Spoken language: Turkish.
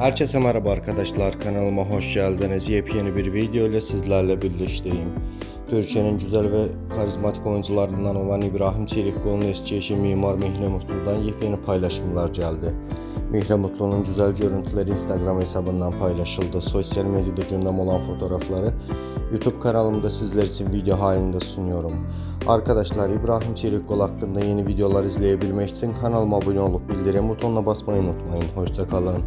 Herkese merhaba arkadaşlar kanalıma hoş geldiniz. Yepyeni bir video ile sizlerle birlikteyim. Türkiye'nin güzel ve karizmatik oyuncularından olan İbrahim Çelikkol'un eski eşi Mimar Mihre Mutlu'dan yepyeni paylaşımlar geldi. Mihre Mutlu'nun güzel görüntüleri Instagram hesabından paylaşıldı. Sosyal medyada gündem olan fotoğrafları YouTube kanalımda sizler için video halinde sunuyorum. Arkadaşlar İbrahim Çelikkol hakkında yeni videolar izleyebilmek için kanalıma abone olup bildirim butonuna basmayı unutmayın. Hoşçakalın.